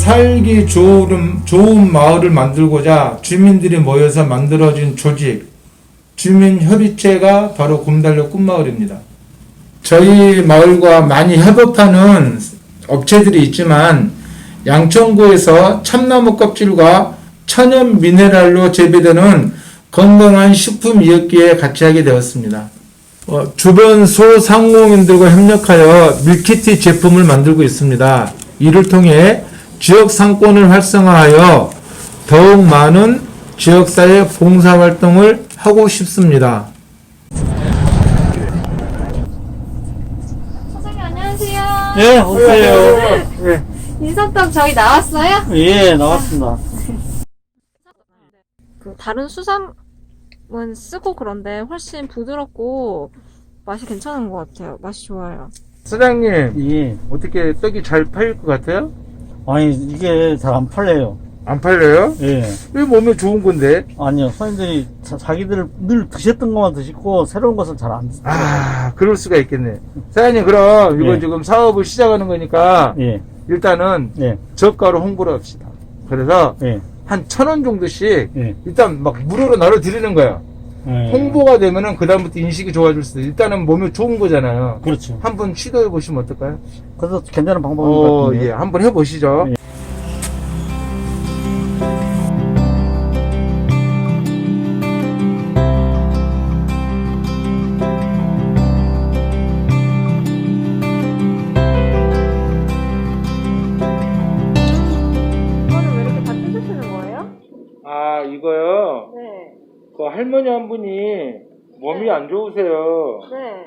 살기 좋은, 좋은 마을을 만들고자 주민들이 모여서 만들어진 조직, 주민협의체가 바로 곰달려 꿈마을입니다. 저희 마을과 많이 협업하는 업체들이 있지만 양천구에서 참나무 껍질과 천연 미네랄로 재배되는 건강한 식품 이었기에 같이 하게 되었습니다. 어, 주변 소상공인들과 협력하여 밀키트 제품을 만들고 있습니다. 이를 통해 지역 상권을 활성화하여 더욱 많은 지역사회 봉사활동을 하고 싶습니다. 사장님 안녕하세요. 예, 오세요. 인사떡 저희 나왔어요? 예, 나왔습니다. 그 다른 수삼은 쓰고 그런데 훨씬 부드럽고 맛이 괜찮은 것 같아요. 맛이 좋아요. 사장님, 예. 어떻게 떡이 잘 팔릴 것 같아요? 아니, 이게 잘 안 팔려요. 안 팔려요? 예. 왜 몸에 좋은 건데? 아니요, 손님들이 자, 기들늘 드셨던 것만 드시고, 새로운 것은 잘 안 드세요. 아, 그럴 수가 있겠네. 사장님, 그럼 이거 예. 지금 사업을 시작하는 거니까 예, 일단은 예, 저가로 홍보를 합시다. 그래서 예, 한천 원 정도씩 예. 일단 막 무료로 나눠 드리는 거야. 예. 홍보가 되면은 그다음부터 인식이 좋아질 수도 있어. 일단은 몸에 좋은 거잖아요. 그렇죠. 한번 시도해 보시면 어떨까요? 그래서 괜찮은 방법인 것 어, 같은데. 예, 한번 해보시죠. 예. 이거는 왜 이렇게 다 뜯으시는 거예요? 아, 이거요. 네. 그 할머니 한 분이 몸이 안 좋으세요. 네.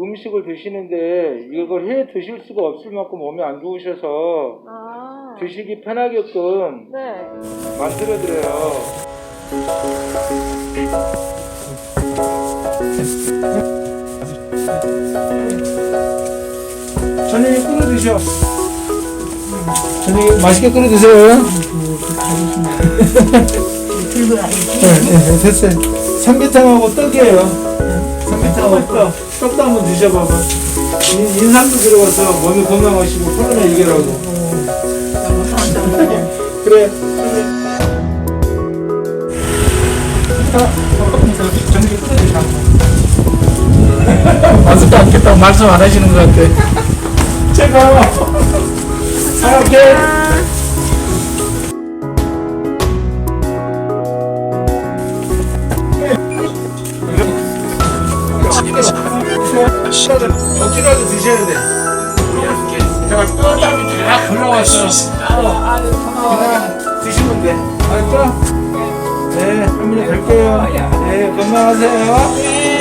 음식을 드시는데 이걸 해 드실 수가 없을 만큼 몸이 안 좋으셔서 아. 드시기 편하게끔 네. 만들어 드려요. 저녁에 끓여 드셔. 저녁에 맛있게 끓여 드세요. 들고 가야지. 네, 네, 됐어요. 삼계탕하고 떡이에요. 삼계탕하고 떡. 떡도 한번 드셔봐봐. 인- 인삼도 들어가서 몸이 건강하시고 코로나 이겨라고. 너무 감사합니다. 그래. 아. 맛있다 않겠다고 말씀 안 하시는 것 같아. 제가 사랑해. 억지로라도 드셔야 돼. 제가 또 땀이 쫙 흘러왔어. 그냥 드시면 돼. 알았죠? 네, 할머니 갈게요. 네, 건강하세요.